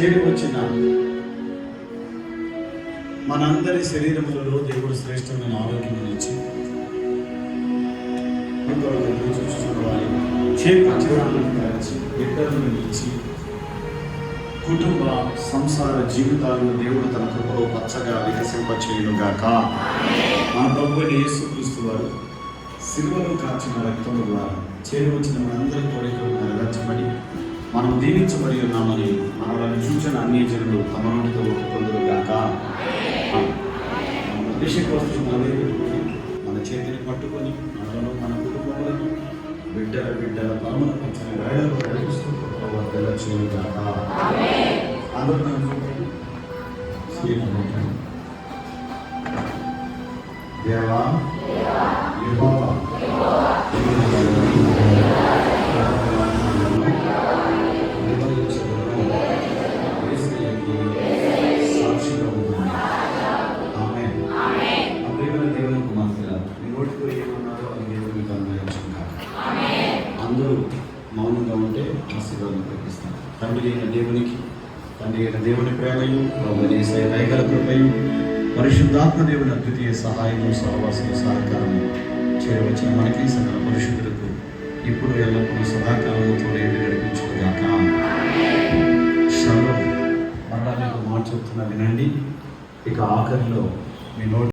చేరి వచ్చిన మనందరి శరీరములలో దేవుడు శ్రేష్టమైన ఆరోగ్యం ఇచ్చి చేరి వచ్చిన బిడ్డలను ఇచ్చి కుటుంబ సంసార జీవితాలను దేవుడు తన కృపలో పచ్చగా వికసింపచేయునుగాక. మన ప్రభుని యేసుక్రీస్తు వారు సిలువలో కాచిన రక్తము ద్వారా చేరువచ్చిన మనందరి కోరికలు నెరవేర్చబడి మనం దీవించబడి ఉన్నామని మనలను చూసిన అన్ని జనులు తమ నోటితో ఒప్పుకొందురుగాక మన అభిషేక వస్తువు మనమే పెట్టుకొని మన చేతిని పట్టుకొని మనలను మన కుటుంబములను బిడ్డల బిడ్డల పరముల పచ్చని వేడలు నడిపిస్తూ అందరూ నన్ను చూడండి. శ్రీరామ దేవా అందరూ మౌనంగా ఉంటే ఆశీర్వాదం ప్రకటిస్తాం తండ్రి అయిన దేవునికి తండ్రి అయిన దేవుని ప్రేమయు ప్రభు యేసయ్య దయగల కృపయు పరిశుద్ధాత్మ దేవుని అద్వితీయ సహాయము సహవాసము సహకారము చేరవచ్చిన మనకి సకల పరిశుద్ధులకు ఇప్పుడు ఎల్లప్పుడూ సదాకాలము తోడేంటి నడిపించుకోగాక శలో మరలా మీకు మాట చెప్తున్నా వినండి. ఇక ఆఖరిలో మీ నోటి